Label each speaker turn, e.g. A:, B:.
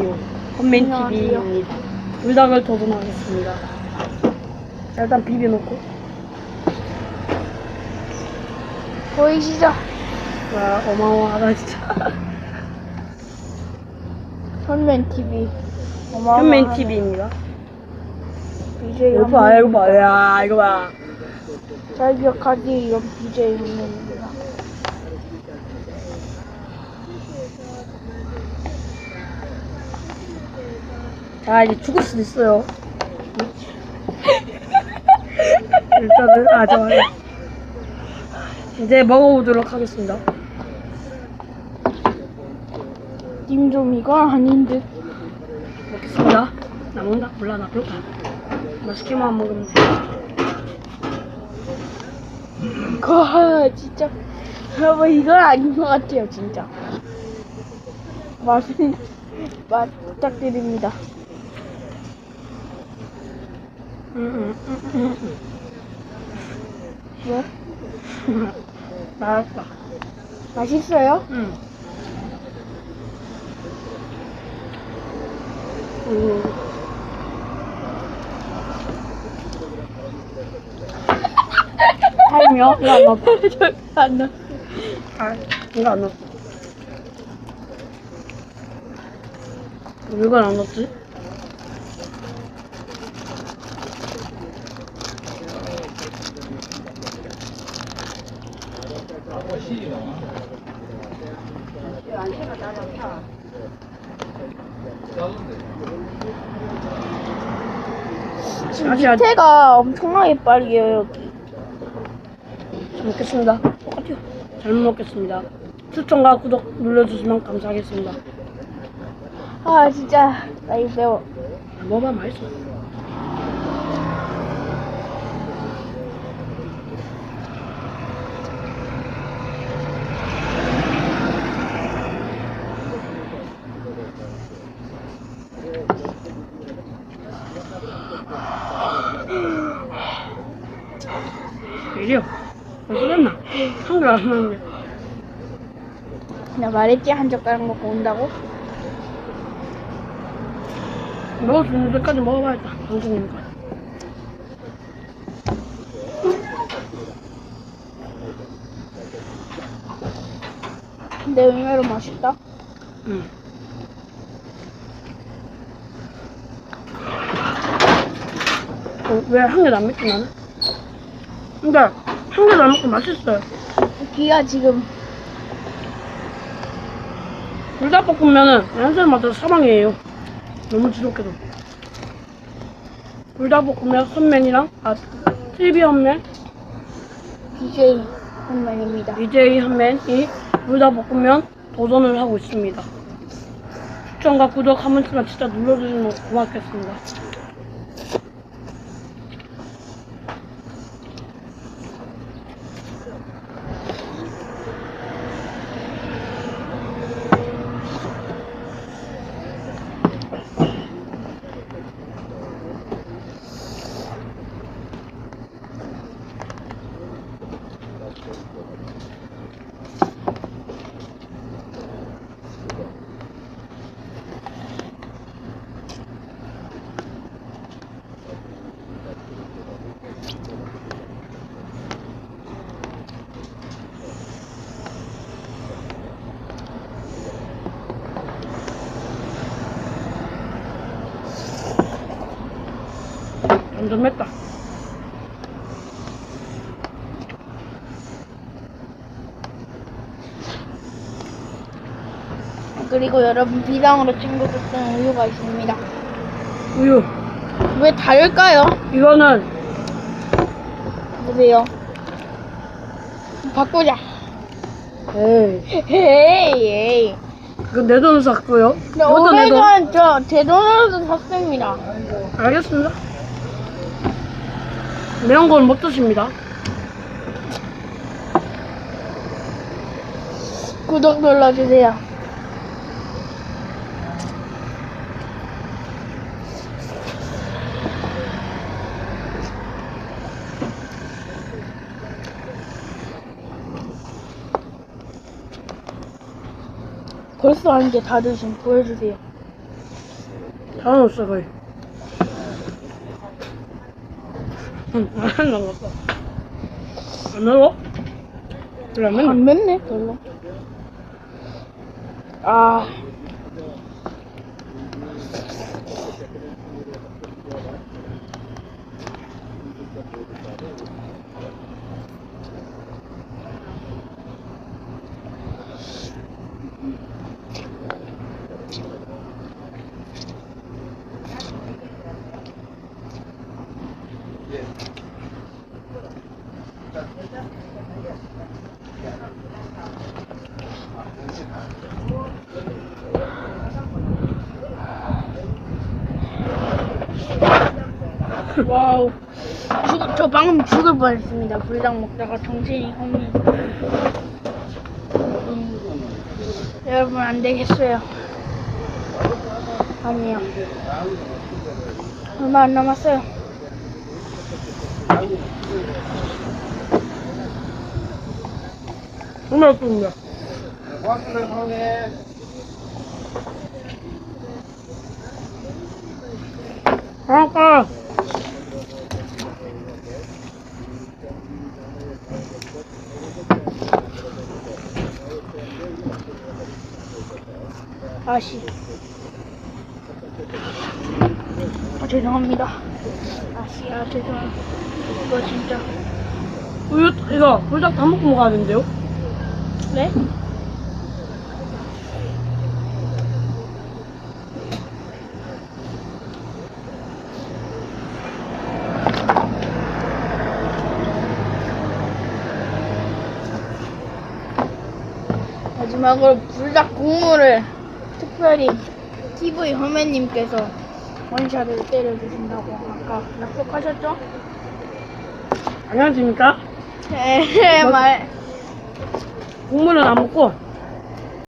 A: 안녕하세요. 헌맨TV입니다. 불닭을 도전하겠습니다. 자, 일단 비벼놓고.
B: 보이시죠?
A: 와, 어마어마하다, 진짜.
B: 현맨 TV.
A: 헌맨TV입니다.
B: BJ
A: 이거 봐, 이거 봐. 야, 이거 봐.
B: 잘 기억하기 이런 BJ 현맨입니다.
A: 자, 이제 죽을 수도 있어요. 일단은, 아, 좋아요. 이제 먹어보도록 하겠습니다.
B: 님좀 이건 아닌 듯.
A: 먹겠습니다. 나 먹는다? 몰라, 나 배고파. 맛있게만 먹으면 돼.
B: 거 진짜 여러분 이건 아닌 것 같아요 진짜. 맛은 맛 부탁드립니다.
A: 응, 응, 응, 응,
B: 뭐?
A: 응. 맛있다.
B: 맛있어요?
A: 응. 음. 타임이요? 이거 안 넣었다.
B: 안 나.
A: 아, 이거 안 넣었어. 왜 이걸 안 넣었지?
B: 지금
A: 아직 안-
B: 밑에가 엄청나게 빠르게요 여기.
A: 잘 먹겠습니다. 똑같아요. 잘 먹겠습니다. 추천과 구독 눌러주시면 감사하겠습니다.
B: 아 진짜 나 이거 매워.
A: 먹어봐 맛있어. 벌써 됐나? 한글 안 하는데.
B: 나 말했지 한 젓가락 먹고 온다고?
A: 먹을 수 있는 데까지 먹어봐야겠다. 방송이니까.
B: 근데 의외로 맛있다.
A: 응. 어, 왜한 개도 안 맵지 나는? 근데 한 개도 안 먹고 맛있어요.
B: 귀가 지금
A: 불닭 볶음면은 연세마다 사방이에요. 너무 지독해도. 불닭 볶음면 선맨이랑 아 TV 선맨,
B: BJ 한만입니다.
A: DJ 선맨이 불닭 볶음면 도전을 하고 있습니다. 추천과 구독 한 번씩만 진짜 눌러주시면 고맙겠습니다. 완전 맵다.
B: 그리고 여러분 비상으로 친구줬던 우유가 있습니다.
A: 우유.
B: 왜 다를까요?
A: 이거는
B: 보세요. 바꾸자.
A: 에이,
B: 에이, 에이.
A: 이건 내 돈을 샀고요.
B: 근데
A: 이것도 내 돈.
B: 저제 돈으로도 샀습니다.
A: 알겠습니다. 매운 건 못 드십니다.
B: 구독 눌러주세요. 벌써 한 개 다 드신 보여주세요.
A: 다 넣었어 거의. 응, 안 넣었어. 안넣어? 그러면
B: 안 맵네 별로. 아 와우. 죽, 저 방금 죽을 뻔했습니다. 불닭 먹다가 정신이 혼미. 음, 여러분 안 되겠어요. 아니요. 얼마 안 남았어요.
A: 정말 예쁩니다. 아까
B: 아씨. 아, 죄송합니다. 아씨, 아, 죄송합니다. 이거 진짜.
A: 우유 이거 불닭 다 먹고 먹어야 된대요.
B: 네? 마지막으로 불닭 국물을 특별히 TV 허매님께서 원샷을 때려주신다고 아까 약속하셨죠?
A: 안녕하십니까?
B: 네, 말.
A: 국물은 안 먹고